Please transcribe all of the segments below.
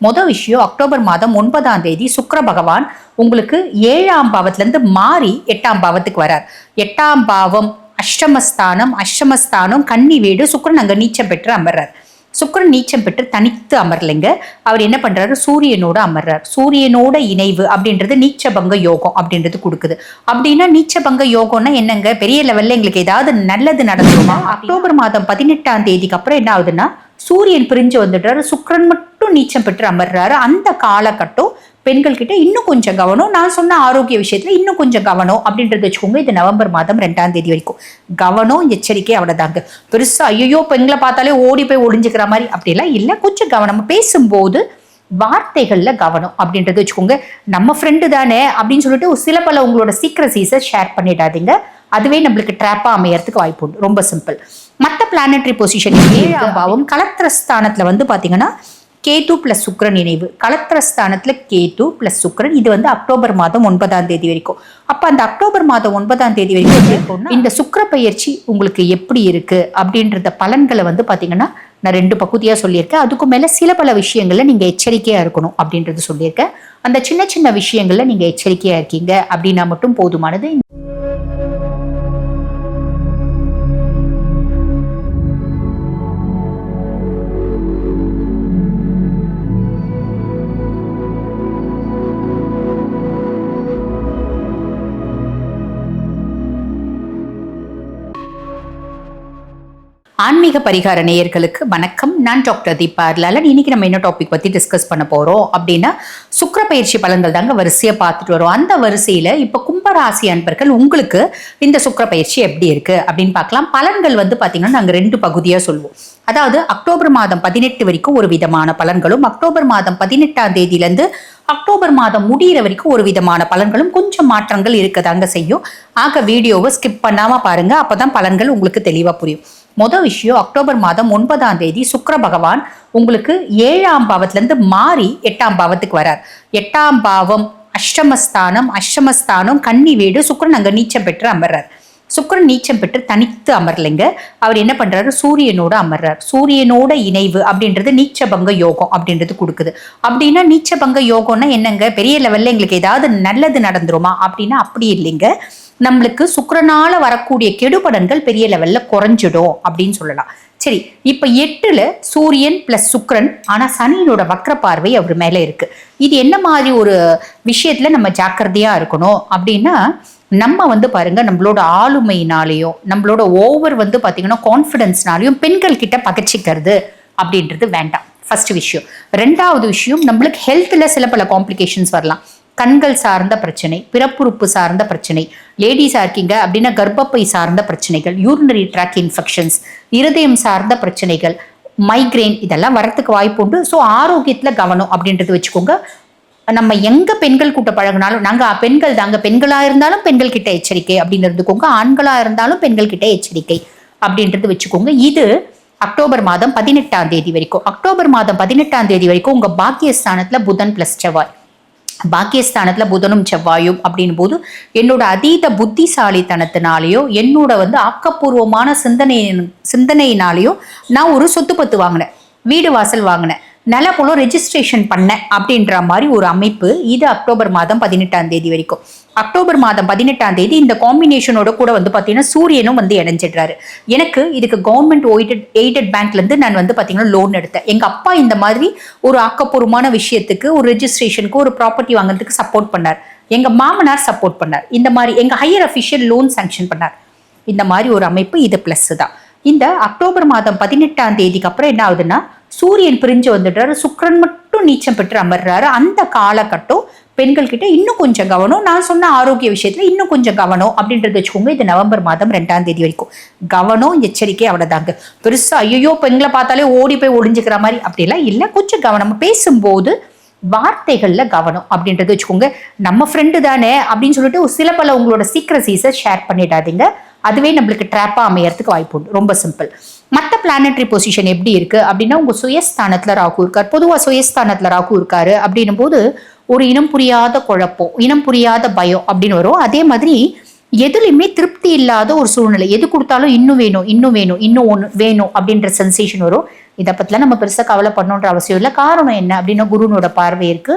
மொதல் விஷயம் அக்டோபர் மாதம் ஒன்பதாம் தேதி சுக்கிர பகவான் உங்களுக்கு ஏழாம் பாவத்திலேருந்து மாறி எட்டாம் பாவத்துக்கு வரார். எட்டாம் பாவம் அஷ்டமஸ்தானம் அஷ்டமஸ்தானம் கன்னி வீடு சுக்கரன் அங்கே நீச்சம் பெற்று அமர்றார். சுக்கிரன் நீச்சம் பெற்று தனித்து அமரலைங்க. அவர் என்ன பண்றாரு? சூரியனோட அமர்றார். சூரியனோட இணைவு அப்படின்றது நீச்சபங்க யோகம் அப்படின்றது கொடுக்குது. அப்படின்னா நீச்சபங்க யோகம்னா என்னங்க? பெரிய லெவல்ல எங்களுக்கு ஏதாவது நல்லது நடந்துருமா? அக்டோபர் மாதம் பதினெட்டாம் தேதிக்கு அப்புறம் என்ன ஆகுதுன்னா சூரியன் பிரிஞ்சு வந்துடுறாரு. சுக்கிரன் மட்டும் நீச்சம் பெற்று அமர்றாரு. அந்த காலகட்டம் பெண்கள்கிட்ட இன்னும் கொஞ்சம் கவனம். நான் சொன்ன ஆரோக்கிய விஷயத்துல இன்னும் கொஞ்சம் கவனம் அப்படின்றது வச்சுக்கோங்க. இது நவம்பர் மாதம் ரெண்டாம் தேதி வரைக்கும். கவனம் எச்சரிக்கை அவ்வளவுதாங்க. பெருசா ஐயோ பெண்களை பார்த்தாலே ஓடி போய் ஒளிஞ்சுக்கிற மாதிரி அப்படிலாம் இல்லை. கொஞ்சம் கவனம். பேசும்போது வார்த்தைகள்ல கவனம் அப்படின்றது வச்சுக்கோங்க. நம்ம ஃப்ரெண்டு தானே அப்படின்னு சொல்லிட்டு ஒரு சில பல உங்களோட சீக்ரசீஸை ஷேர் பண்ணிடாதீங்க. அதுவே நம்மளுக்கு ட்ராப்பா அமையறதுக்கு வாய்ப்பு உண்டு. ரொம்ப சிம்பிள் மற்ற பிளானட்டரி பொசிஷன் ஏழாம் பாவம் கலத்திரஸ்தானத்துல வந்து பாத்தீங்கன்னா கேது பிளஸ் சுக்ரன் இணைவு கலத்திரஸ்தானத்துல கேது பிளஸ் சுக்ரன் இது வந்து அக்டோபர் மாதம் ஒன்பதாம் தேதி வரைக்கும். அப்ப அந்த அக்டோபர் மாதம் ஒன்பதாம் தேதி வரைக்கும் இருக்கும்னா, இந்த சுக்கிர பயிற்சி உங்களுக்கு எப்படி இருக்கு அப்படின்றத பலன்களை வந்து பாத்தீங்கன்னா நான் ரெண்டு பகுதியா சொல்லியிருக்கேன். அதுக்கு மேல சில பல விஷயங்கள்ல நீங்க எச்சரிக்கையா இருக்கணும் அப்படின்றது சொல்லியிருக்கேன். அந்த சின்ன சின்ன விஷயங்கள்ல நீங்க எச்சரிக்கையா இருக்கீங்க அப்படின்னா மட்டும் போதுமானது. ஆன்மீக பரிகார நேயர்களுக்கு வணக்கம். நான் டாக்டர் தீபா லாலன் இன்னைக்கு நம்ம என்ன டாபிக் பத்தி டிஸ்கஸ் பண்ண போறோம் அப்படின்னா சுக்கிர பயிற்சி பலன்கள் தாங்க வரிசையை பார்த்துட்டு வரோம். அந்த வரிசையில இப்ப கும்பராசி அன்பர்கள் உங்களுக்கு இந்த சுக்கிர பயிற்சி எப்படி இருக்கு அப்படின்னு பார்க்கலாம். பலன்கள் வந்து பாத்தீங்கன்னா நாங்க ரெண்டு பகுதியா சொல்லுவோம் அதாவது அக்டோபர் மாதம் பதினெட்டு வரைக்கும் ஒரு விதமான பலன்களும் அக்டோபர் மாதம் பதினெட்டாம் தேதியிலேருந்து அக்டோபர் மாதம் முடிகிற வரைக்கும் ஒரு விதமான பலன்களும் கொஞ்சம் மாற்றங்கள் இருக்கதாங்க செய்யும். ஆக வீடியோவை ஸ்கிப் பண்ணாம பாருங்க. அப்பதான் பலன்கள் உங்களுக்கு தெளிவா புரியும். மொதல் விஷயம் அக்டோபர் மாதம் ஒன்பதாம் தேதி சுக்கர பகவான் உங்களுக்கு ஏழாம் பாவத்திலேருந்து மாறி எட்டாம் பாவத்துக்கு வரார். எட்டாம் பாவம் அஷ்டமஸ்தானம் அஷ்டமஸ்தானம் கன்னி வீடு சுக்கிரன் அங்கே நீச்சம் பெற்று அமர்றார். சுக்கிரன் நீச்சம் பெற்று தனித்து அமரலைங்க. அவர் என்ன பண்றாரு? சூரியனோட அமர்றார். சூரியனோட இணைவு அப்படின்றது நீச்சபங்க யோகம் அப்படின்றது கொடுக்குது. அப்படின்னா நீச்சபங்க யோகம்னா என்னங்க? பெரிய லெவல்ல எங்களுக்கு ஏதாவது நல்லது நடந்துருமா? அப்படின்னா அப்படி இல்லைங்க. நம்மளுக்கு சுக்கரனால வரக்கூடிய கெடுபடன்கள் பெரிய லெவல்ல குறைஞ்சிடும் அப்படின்னு சொல்லலாம். சரி இப்ப எட்டுல சூரியன் பிளஸ் சுக்கரன் ஆனா சனியினோட வக்ர பார்வை அவர் மேல இருக்கு. இது என்ன மாதிரி ஒரு விஷயத்துல நம்ம ஜாக்கிரதையா இருக்கணும் அப்படின்னா நம்ம வந்து பாருங்க நம்மளோட ஆளுமையினாலேயும் நம்மளோட ஓவர் வந்து பாத்தீங்கன்னா கான்ஃபிடன்ஸ்னாலையும் பெண்கள் கிட்ட பகச்சிக்கிறது அப்படின்றது வேண்டாம். ஃபர்ஸ்ட் விஷயம். ரெண்டாவது விஷயம் நம்மளுக்கு ஹெல்த்தில் சில பல காம்ப்ளிகேஷன்ஸ் வரலாம். கண்கள் சார்ந்த பிரச்சனை பிறப்புறுப்பு சார்ந்த பிரச்சனை லேடிஸாக இருக்கீங்க அப்படின்னா கர்ப்பப்பை சார்ந்த பிரச்சனைகள் யூரினரி ட்ராக் இன்ஃபெக்ஷன்ஸ் இருதயம் சார்ந்த பிரச்சனைகள் மைக்ரெயின் இதெல்லாம் வரத்துக்கு வாய்ப்பு உண்டு. ஸோ ஆரோக்கியத்தில் கவனம் அப்படின்றது வச்சுக்கோங்க. நம்ம எங்க பெண்கள் கூட்ட பழகினாலும் நாங்க பெண்கள் தாங்க பெண்களா இருந்தாலும் பெண்கள் கிட்ட எச்சரிக்கை அப்படின்னு இருந்துக்கோங்க. ஆண்களா இருந்தாலும் பெண்கள் கிட்ட எச்சரிக்கை அப்படின்றது வச்சுக்கோங்க. இது அக்டோபர் மாதம் பதினெட்டாம் தேதி வரைக்கும். அக்டோபர் மாதம் பதினெட்டாம் தேதி வரைக்கும் உங்க பாக்கியஸ்தானத்துல புதன் பிளஸ் செவ்வாய். பாக்கியஸ்தானத்துல புதனும் செவ்வாயும் அப்படின் போது என்னோட அதீத புத்திசாலித்தனத்தினாலேயோ என்னோட வந்து ஆக்கப்பூர்வமான சிந்தனை சிந்தனையினாலேயோ நான் ஒரு சொத்து பத்து வாங்கினேன். வீடு வாசல் வாங்கினேன். நிலப்போலம் ரெஜிஸ்ட்ரேஷன் பண்ணேன் அப்படின்ற மாதிரி ஒரு அமைப்பு இது அக்டோபர் மாதம் பதினெட்டாம் தேதி வரைக்கும். அக்டோபர் மாதம் பதினெட்டாம் தேதி இந்த காம்பினேஷனோட கூட வந்து பார்த்தீங்கன்னா சூரியனும் வந்து இணைஞ்சிடுறாரு. எனக்கு இதுக்கு கவர்மெண்ட் ஓய்டட் எய்டட் பேங்க்லேருந்து நான் வந்து பார்த்தீங்கன்னா லோன் எடுத்தேன். எங்கள் அப்பா இந்த மாதிரி ஒரு ஆக்கப்பூர்வமான விஷயத்துக்கு ஒரு ரெஜிஸ்ட்ரேஷனுக்கு ஒரு ப்ராப்பர்ட்டி வாங்குறதுக்கு சப்போர்ட் பண்ணார். எங்கள் மாமனார் சப்போர்ட் பண்ணார். இந்த மாதிரி எங்கள் ஹையர் அஃபிஷியல் லோன் சாங்ஷன் பண்ணார். இந்த மாதிரி ஒரு அமைப்பு இது ப்ளஸ் தான். இந்த அக்டோபர் மாதம் பதினெட்டாம் தேதிக்கு அப்புறம் என்ன ஆகுதுன்னா சூரியன் பிரிஞ்சு வந்துடுறாரு. சுக்கிரன் மட்டும் நீச்சம் பெற்று அமர்றாரு. அந்த காலகட்டம் பெண்கள் கிட்ட இன்னும் கொஞ்சம் கவனம். நான் சொன்ன ஆரோக்கிய விஷயத்துல இன்னும் கொஞ்சம் கவனம் அப்படின்றத வச்சுக்கோங்க. இது நவம்பர் மாதம் ரெண்டாம் தேதி வரைக்கும். கவனம் எச்சரிக்கை அவ்வளவுதாங்க. பெருசா ஐயோ பெண்களை பார்த்தாலே ஓடி போய் ஒளிஞ்சுக்கிற மாதிரி அப்படிலாம் இல்லை. கொஞ்சம் கவனம். பேசும்போது வார்த்தைகள்ல கவனம் அப்படின்றது வச்சுக்கோங்க. நம்ம ஃப்ரெண்டு தானே அப்படின்னு சொல்லிட்டு ஒரு சில பல உங்களோட சீக்ரசீஸை ஷேர் பண்ணிடாதீங்க. அதுவே நம்மளுக்கு ட்ராப்பா அமையறதுக்கு வாய்ப்பு உண்டு. ரொம்ப சிம்பிள் மற்ற பிளானட்ரி பொசிஷன் எப்படி இருக்கு அப்படின்னா உங்க சுயஸ்தானத்துல ராகு இருக்கார். பொதுவாக சுயஸ்தானத்துல ராகு இருக்காரு அப்படின்னும் போது ஒரு இனம் புரியாத குழப்பம் இனம் புரியாத பயம் அப்படின்னு வரும். அதே மாதிரி எதுலையுமே திருப்தி இல்லாத ஒரு சூழ்நிலை எது கொடுத்தாலும் இன்னும் வேணும் இன்னும் வேணும் இன்னும் ஒன்று வேணும் அப்படின்ற சென்சேஷன் வரும். இதை பற்றிலாம் நம்ம பெருசாக கவலை பண்ணணுன்ற அவசியம் இல்லை. காரணம் என்ன அப்படின்னா குருனோட பார்வை இருக்கு.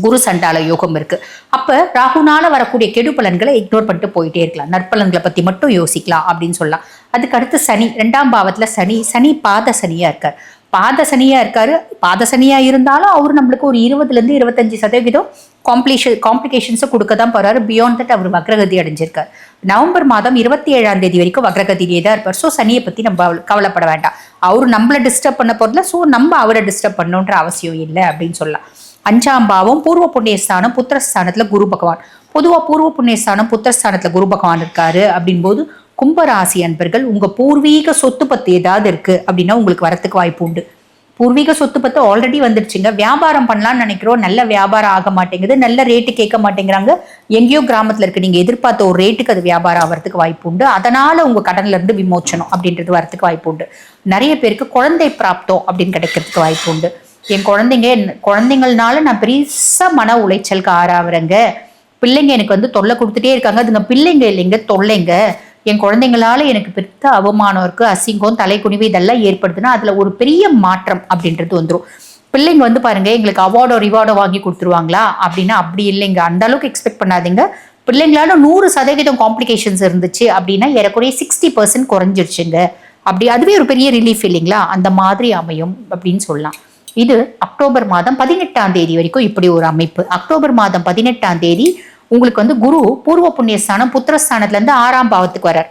குரு சண்டால யோகம் இருக்கு. அப்ப ராகுனால வரக்கூடிய கெடு பலன்களை இக்னோர் பண்ணிட்டு போயிட்டே இருக்கலாம். நற்பலன்களை பத்தி மட்டும் யோசிக்கலாம் அப்படின்னு சொல்லலாம். அதுக்கு அடுத்து சனி ரெண்டாம் பாவத்தில் சனி சனி பாத சனியா இருக்கார். பாத சனியாக இருக்காரு. பாத சனியாக இருந்தாலும் அவர் நம்மளுக்கு ஒரு இருபதுல இருந்து இருபத்தஞ்சு சதவீதம் காம்ப்ளிஷன் காம்ப்ளிகேஷன்ஸை கொடுக்க தான் போறாரு. பியாண்ட் தட் அவர் வக்ரகதி அடைஞ்சிருக்கார். நவம்பர் மாதம் இருபத்தி ஏழாம் தேதி வரைக்கும் வக்ரகதியிலே தான் இருப்பார். ஸோ சனியை பற்றி நம்ம கவலைப்பட வேண்டாம். அவர் நம்மளை டிஸ்டர்ப் பண்ண போகிறதுல ஸோ நம்ம அவரை டிஸ்டர்ப் பண்ணணுன்ற அவசியம் இல்லை அப்படின்னு சொல்லலாம். அஞ்சாம் பாவம் பூர்வ புண்ணியஸ்தானம் புத்திரஸ்தானத்தில் குரு பகவான். பொதுவாக பூர்வ புண்ணியஸ்தானம் புத்திரஸ்தானத்தில் குரு பகவான் இருக்காரு அப்படின்போது கும்பராசி அன்பர்கள் உங்க பூர்வீக சொத்து பத்து ஏதாவது இருக்கு அப்படின்னா உங்களுக்கு வரத்துக்கு வாய்ப்பு உண்டு. பூர்வீக சொத்து பத்து ஆல்ரெடி வந்துடுச்சுங்க வியாபாரம் பண்ணலாம்னு நினைக்கிறோம். நல்ல வியாபாரம் ஆக மாட்டேங்குது. நல்ல ரேட்டு கேட்க மாட்டேங்கிறாங்க. எங்கேயோ கிராமத்துல இருக்கு. நீங்க எதிர்பார்த்த ஒரு ரேட்டுக்கு அது வியாபாரம் ஆகிறதுக்கு வாய்ப்பு உண்டு. அதனால உங்க கடன்ல இருந்து விமோச்சனம் அப்படின்றது வரத்துக்கு வாய்ப்பு உண்டு. நிறைய பேருக்கு குழந்தை பிராப்தம் அப்படின்னு கிடைக்கிறதுக்கு வாய்ப்பு உண்டு. என் குழந்தைங்க குழந்தைங்கள்னால நான் பெருசா மன உளைச்சலுக்கு ஆறாவறேங்க. பிள்ளைங்க எனக்கு வந்து தொல்லை கொடுத்துட்டே இருக்காங்க. அதுங்க பிள்ளைங்க இல்லைங்க தொல்லைங்க. என் குழந்தைங்களால எனக்கு பெருத்த அவமானம் இருக்கு அசிங்கம் தலைக்குனிவு இதெல்லாம் ஏற்படுதுன்னா அதுல ஒரு பெரிய மாற்றம் அப்படின்றது வந்துடும் பிள்ளைங்க வந்து பாருங்க எங்களுக்கு அவார்டோ ரிவார்டோ வாங்கி கொடுத்துருவாங்களா? அப்படின்னா அப்படி இல்லைங்க. அந்த அளவுக்கு எக்ஸ்பெக்ட் பண்ணாதீங்க. பிள்ளைங்களால நூறு சதவீதம் காம்ப்ளிகேஷன்ஸ் இருந்துச்சு அப்படின்னா ஏறக்குறைய சிக்ஸ்டி பர்சன்ட் குறைஞ்சிருச்சுங்க. அப்படி அதுவே ஒரு பெரிய ரிலீஃப் இல்லைங்களா? அந்த மாதிரி அமையும் அப்படின்னு சொல்லலாம். இது அக்டோபர் மாதம் பதினெட்டாம் தேதி வரைக்கும் இப்படி ஒரு அமைப்பு. அக்டோபர் மாதம் பதினெட்டாம் தேதி உங்களுக்கு வந்து குரு பூர்வ புண்ணியஸ்தானம் புத்திரஸ்தானத்துல இருந்து ஆறாம் பாவத்துக்கு வரார்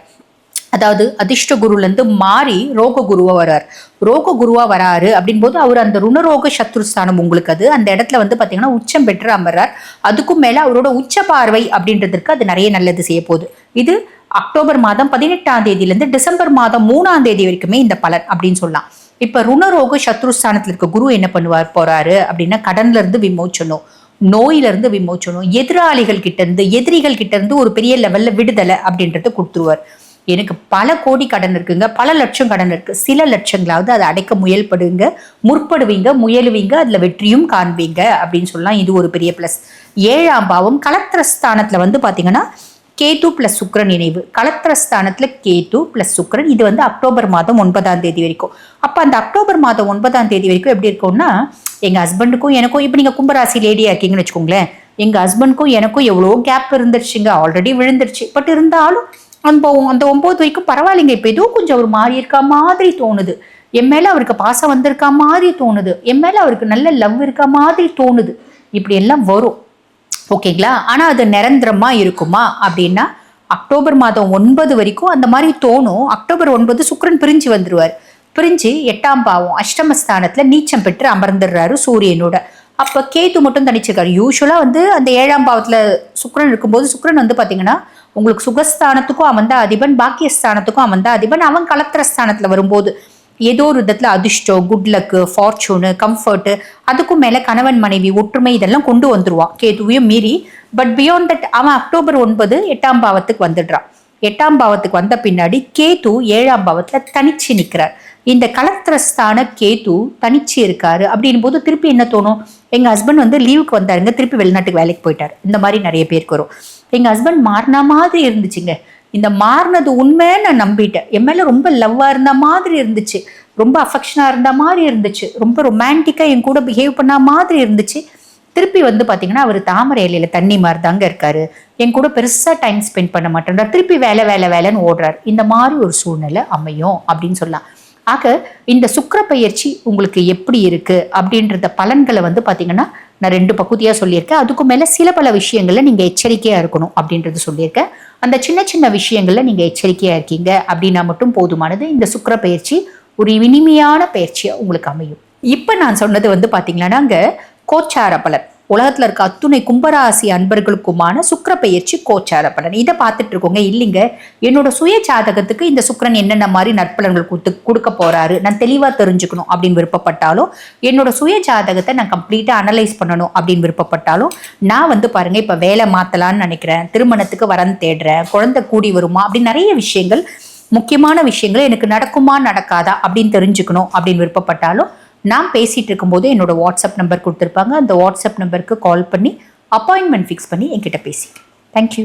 அதாவது அதிர்ஷ்ட குருல இருந்து மாறி ரோக குருவா வரார் ரோக குருவா வராரு அப்படின்போது அவர் அந்த ருணரோக சத்ருஸ்தானம் உங்களுக்கு அது அந்த இடத்துல வந்து பாத்தீங்கன்னா உச்சம் பெற்று அமர்றார். அதுக்கும் மேல அவரோட உச்ச பார்வை அப்படின்றதுக்கு அது நிறைய நல்லது செய்ய போகுது. இது அக்டோபர் மாதம் பதினெட்டாம் தேதியிலிருந்து டிசம்பர் மாதம் மூணாம் தேதி வரைக்குமே இந்த பலன் அப்படின்னு சொல்லலாம். இப்ப ருணரோக சத்ருஸ்தானத்துல இருக்க குரு என்ன பண்ணுவார் போறாரு அப்படின்னா கடன்ல இருந்து விமோச்சனம். நோயிலிருந்து விமோச்சனம் எதிராளிகள் கிட்ட இருந்து எதிரிகள் கிட்ட இருந்து ஒரு பெரிய லெவல்ல விடுதலை அப்படின்றத கொடுத்துருவார். எனக்கு பல கோடி கடன் இருக்குங்க பல லட்சம் கடன் இருக்கு. சில லட்சங்களாவது அதை அடைக்க முயல்படுங்க முற்படுவீங்க முயலுவீங்க அதுல வெற்றியும் காண்பீங்க அப்படின்னு சொல்லலாம். இது ஒரு பெரிய பிளஸ் ஏழாம் பாவம் கலத்திரஸ்தானத்துல வந்து பாத்தீங்கன்னா கேது பிளஸ் சுக்ரன் இணைவு. கலத்திரஸ்தானத்துல கேது பிளஸ் சுக்ரன் இது வந்து அக்டோபர் மாதம் ஒன்பதாம் தேதி வரைக்கும். அப்ப அந்த அக்டோபர் மாதம் ஒன்பதாம் தேதி வரைக்கும் எப்படி இருக்கும்னா எங்க ஹஸ்பண்டுக்கும் எனக்கும் இப்ப நீங்க கும்பராசி லேடியா இருக்கீங்கன்னு வச்சுக்கோங்களேன் எங்க ஹஸ்பண்டுக்கும் எனக்கும் எவ்வளோ கேப் இருந்துருச்சுங்க. ஆல்ரெடி விழுந்துருச்சு. பட் இருந்தாலும் அந்த அந்த ஒன்பது வரைக்கும் பரவாயில்லைங்க. இப்போ ஏதோ கொஞ்சம் அவர் மாறி இருக்கா மாதிரி தோணுது. என் மேல அவருக்கு பாசம் வந்திருக்கா மாதிரி தோணுது. என் மேல அவருக்கு நல்ல லவ் இருக்கா மாதிரி தோணுது. இப்படி எல்லாம் வரும். ஓகேங்களா? ஆனா அது நிரந்தரமா இருக்குமா? அப்படின்னா அக்டோபர் மாதம் ஒன்பது வரைக்கும் அந்த மாதிரி தோணும். அக்டோபர் ஒன்பது சுக்கரன் பிரிஞ்சு வந்துருவார். பிரிஞ்சு எட்டாம் பாவம் அஷ்டமஸ்தானத்துல நீச்சம் பெற்று அமர்ந்துடுறாரு சூரியனோட. அப்ப கேது மட்டும் தனிச்சிருக்காரு யூஸ்வலா வந்து அந்த ஏழாம் பாவத்துல சுக்ரன் இருக்கும்போது சுக்ரன் வந்து பாத்தீங்கன்னா உங்களுக்கு சுகஸ்தானத்துக்கும் அவன் தான் அதிபன் பாக்கியஸ்தானத்துக்கும் அவன் தான் அதிபன் அவன் கலத்திரஸ்தானத்துல வரும்போது ஏதோ ஒரு விதத்துல அதிர்ஷ்டம் குட் லக்கு ஃபார்ச்சூனு கம்ஃபர்ட் அதுக்கும் மேல கணவன் மனைவி ஒற்றுமை இதெல்லாம் கொண்டு வந்துருவான் கேதுவையும் மீறி. பட் பியாண்ட் தட் அவன் அக்டோபர் ஒன்பது எட்டாம் பாவத்துக்கு வந்துடுறான். எட்டாம் பாவத்துக்கு வந்த பின்னாடி கேது ஏழாம் பாவத்துல தனிச்சு நிக்கிறார். இந்த கலத்திரஸ்தான கேது தனிச்சு இருக்காரு. அப்படின் போது திருப்பி என்ன தோணும்? எங்க ஹஸ்பண்ட் வந்து லீவுக்கு வந்தாருங்க. திருப்பி வெளிநாட்டுக்கு வேலைக்கு போயிட்டார். இந்த மாதிரி நிறைய பேருக்கு வரும். எங்க ஹஸ்பண்ட் மாறினா மாதிரி இருந்துச்சுங்க. இந்த மாறினது உண்மைன்னு நான் நம்பிட்டேன். என் மேல ரொம்ப லவ்வா இருந்த மாதிரி இருந்துச்சு. ரொம்ப அஃபெக்ஷனா இருந்த மாதிரி இருந்துச்சு. ரொம்ப ரொமான்டிக்கா என் கூட பிஹேவ் பண்ண மாதிரி இருந்துச்சு. திருப்பி வந்து பாத்தீங்கன்னா அவர் தாமரை இலையில தண்ணி மாதிரி தாங்க இருக்காரு. என் கூட பெருசா டைம் ஸ்பெண்ட் பண்ண மாட்டேன்றார். திருப்பி வேலை வேலை வேலைன்னு ஓடுறார். இந்த மாதிரி ஒரு சூழ்நிலை அமையும் அப்படின்னு சொல்லலாம். ஆக இந்த சுக்கிர பயிற்சி உங்களுக்கு எப்படி இருக்கு அப்படின்றத பலன்களை வந்து பாத்தீங்கன்னா நான் ரெண்டு பகுதியாக சொல்லியிருக்கேன். அதுக்கு மேலே சில பல விஷயங்களில் நீங்கள் எச்சரிக்கையாக இருக்கணும் அப்படின்றது சொல்லியிருக்கேன். அந்த சின்ன சின்ன விஷயங்களில் நீங்கள் எச்சரிக்கையாக இருக்கீங்க அப்படின்னா மட்டும் போதுமானது. இந்த சுக்கர பயிற்சி ஒரு இனிமையான பயிற்சியாக உங்களுக்கு அமையும். இப்போ நான் சொன்னது வந்து பாத்தீங்கன்னா அங்கே கோச்சார பலன். உலகத்துல இருக்க அத்துணை கும்பராசி அன்பர்களுக்குமான சுக்கர பயிற்சி கோச்சார பலன் இதை பார்த்துட்டு இருக்கோங்க. இல்லைங்க. என்னோட சுய ஜாதகத்துக்கு இந்த சுக்கரன் என்னென்ன மாதிரி நற்பலன்கள் கொடுத்து கொடுக்க போறாரு நான் தெளிவா தெரிஞ்சுக்கணும் அப்படின்னு விருப்பப்பட்டாலும் என்னோட சுய ஜாதகத்தை நான் கம்ப்ளீட்டா அனலைஸ் பண்ணணும் அப்படின்னு விருப்பப்பட்டாலும் நான் வந்து பாருங்க இப்ப வேலை மாற்றலான்னு நினைக்கிறேன். திருமணத்துக்கு வரன் தேடுறேன். குழந்தை கூடி வருமா? அப்படின்னு நிறைய விஷயங்கள் முக்கியமான விஷயங்கள் எனக்கு நடக்குமா நடக்காதா அப்படின்னு தெரிஞ்சுக்கணும் அப்படின்னு விருப்பப்பட்டாலும் நான் பேசிகிட்டு இருக்கும்போது என்னோட வாட்ஸ்அப் நம்பர் கொடுத்துருப்பாங்க. அந்த வாட்ஸ்அப் நம்பருக்கு கால் பண்ணி அப்பாயின்மெண்ட் ஃபிக்ஸ் பண்ணி என்கிட்ட பேசி. தேங்க்யூ